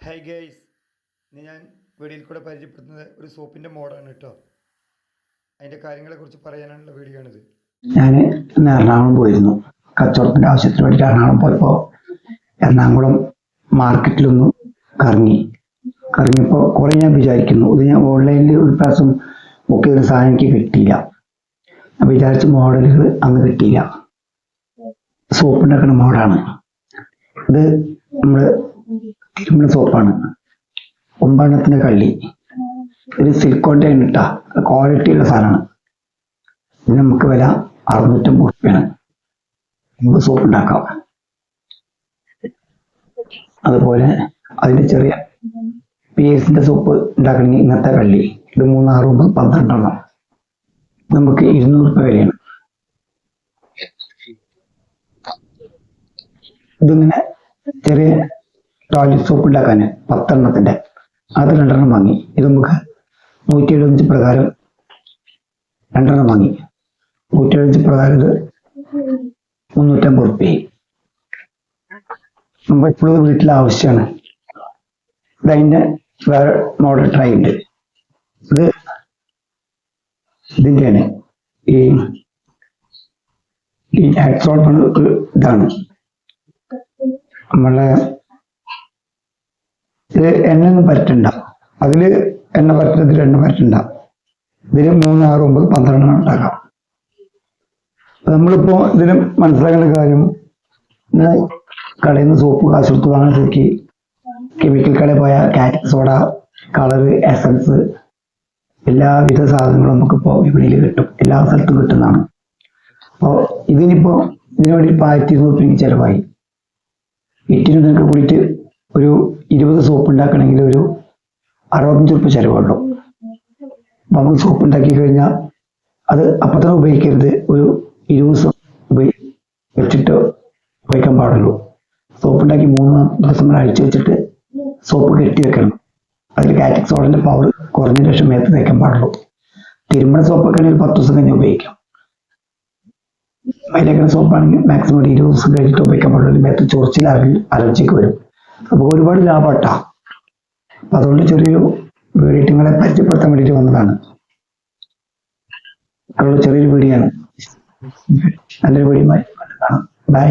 Hi guys ഇന്ന് ഞാൻ വീഡിയോയിൽ കൂടെ പരിചയപ്പെടുത്തുന്നത് ഒരു സോപ്പിന്റെ മോഡാണ് കേട്ടോ. അതിന്റെ കാര്യങ്ങളെക്കുറിച്ച് പറയാനുള്ള വീഡിയോ ആണിത് ഞാൻ ഇന്ന് എറണാകുളം പോയിരുന്നു. കച്ചവടത്തിന്റെ ആവശ്യത്തിന് വേണ്ടി എറണാകുളം പോയപ്പോൾ എറണാകുളം മാർക്കറ്റിലൊന്ന് കറങ്ങി. കറങ്ങിയപ്പോൾ കുറേ ഞാൻ വിചാരിക്കുന്നു ഇത് ഞാൻ ഓൺലൈനിൽ ഒരു പ്രാവശ്യം ബുക്ക് ചെയ്ത സാധനം എനിക്ക് കിട്ടിയില്ല. വിചാരിച്ച മോഡലുകൾ അന്ന് കിട്ടിയില്ല. സോപ്പ് ഉണ്ടാക്കുന്ന മോഡാണ് ഇത് നമ്മൾ തിരുമണ സോപ്പാണ്. ഒമ്പണത്തിന്റെ കള്ളി. ഒരു സിലിക്കോന്റെ ഇട്ട. ക്വാളിറ്റി ഉള്ള സാധനമാണ്. ഇത് നമുക്ക് വില അറുന്നൂറ്റമ്പത് റുപ്യാണ് നമുക്ക് സോപ്പ് ഉണ്ടാക്കാം. അതുപോലെ അതിന്റെ ചെറിയ പേഴ്സിന്റെ സോപ്പ് ഉണ്ടാക്കണമെങ്കിൽ ഇങ്ങനത്തെ കള്ളി. ഇത് മൂന്നാറ് ഒമ്പത് പന്ത്രണ്ടെണ്ണം. നമുക്ക് ഇരുന്നൂറ് രൂപ വിലയാണ്. ഇതിങ്ങനെ ചെറിയ ടോയ്ലറ്റ് സോപ്പ് ഉണ്ടാക്കാൻ പത്തെണ്ണത്തിന്റെ അത് രണ്ടെണ്ണം വാങ്ങി. ഇത് നമുക്ക് നൂറ്റി എഴുപത്തഞ്ച് പ്രകാരം രണ്ടെണ്ണം വാങ്ങി. നൂറ്റി എഴുപത്തഞ്ച് പ്രകാരം ഇത് മുന്നൂറ്റമ്പത് റുപ്യ നമ്മൾ ഇപ്പോഴും വീട്ടിൽ ആവശ്യമാണ്. ഇത് അതിന്റെ വേറെ മോഡൽ ട്രൈ ഉണ്ട്. ഇത് ഇതിന്റെയാണ് ഈ ഈ ആക്സോൾ ഇതാണ്. നമ്മളെ ഇത് എണ്ണൊന്നും പറ്റണ്ട. അതിൽ എണ്ണ പറ്റുന്നതിൽ എണ്ണ പറ്റണ്ട. ഇതിൽ മൂന്ന് ആറ് ഒമ്പത് പന്ത്രണ്ടെണ്ണം ഉണ്ടാക്കാം. അപ്പൊ നമ്മളിപ്പോ ഇതിന് മനസ്സിലാക്കേണ്ട കാര്യം കടയിൽ നിന്ന് സോപ്പ് കാശ് കൊടുത്ത് വാങ്ങാൻ ശരിക്ക് കെമിക്കൽ കടയിൽ പോയ കാറ്റ് സോഡ കളറ് എസൻസ് എല്ലാവിധ സാധനങ്ങളും നമുക്കിപ്പോ വിപണിയിൽ കിട്ടും. എല്ലാ സ്ഥലത്തും കിട്ടുന്നതാണ്. അപ്പോൾ ഇതിനിപ്പോ ഇതിനു വേണ്ടി ഇപ്പൊ ആയിരത്തി ഇരുന്നൂറ് രൂപ ചിലവായി. ഇറ്റിന് നിങ്ങൾക്ക് കൂടിയിട്ട് ഒരു ഇരുപത് സോപ്പ് ഉണ്ടാക്കണമെങ്കിൽ ഒരു അറുപത്തഞ്ച് റുപ്യ ചിലവുള്ളൂ. അപ്പൊ നമുക്ക് സോപ്പ് ഉണ്ടാക്കി കഴിഞ്ഞാൽ അത് അപ്പം ഉപയോഗിക്കരുത്. ഒരു ഇരുപത് ദിവസം വെച്ചിട്ട് ഉപയോഗിക്കാൻ പാടുള്ളൂ. സോപ്പ് ഉണ്ടാക്കി മൂന്ന് ദിവസം അഴിച്ചു വെച്ചിട്ട് സോപ്പ് കെട്ടി വെക്കണം. അതിൽ കാറ്റിക് സോളിന്റെ പവർ കുറഞ്ഞ ശേഷം മേത്ത് തേക്കാൻ പാടുള്ളൂ. തിരുമണ സോപ്പൊക്കെ ആണെങ്കിൽ പത്ത് ദിവസം കഴിഞ്ഞ് ഉപയോഗിക്കാം. മൈലേക്കണ സോപ്പാണെങ്കിൽ മാക്സിമം ഒരു ഇരുപത് ദിവസം കഴിഞ്ഞിട്ട് ഉപയോഗിക്കാൻ പാടുള്ളൂ. മേത്ത് ചൊറിച്ചിൽ അലർജിക്ക് വരും. അപ്പോൾ ഒരുപാട് ലാഭട്ടാ. അപ്പൊ അതുകൊണ്ട് ചെറിയൊരു നിങ്ങളെ പരിചയപ്പെടുത്താൻ വേണ്ടിട്ട് വന്നതാണ്. അതുള്ള ചെറിയൊരു വീഡിയോ ആണ് നല്ലൊരു വീഡിയോ കാണാം. ബൈ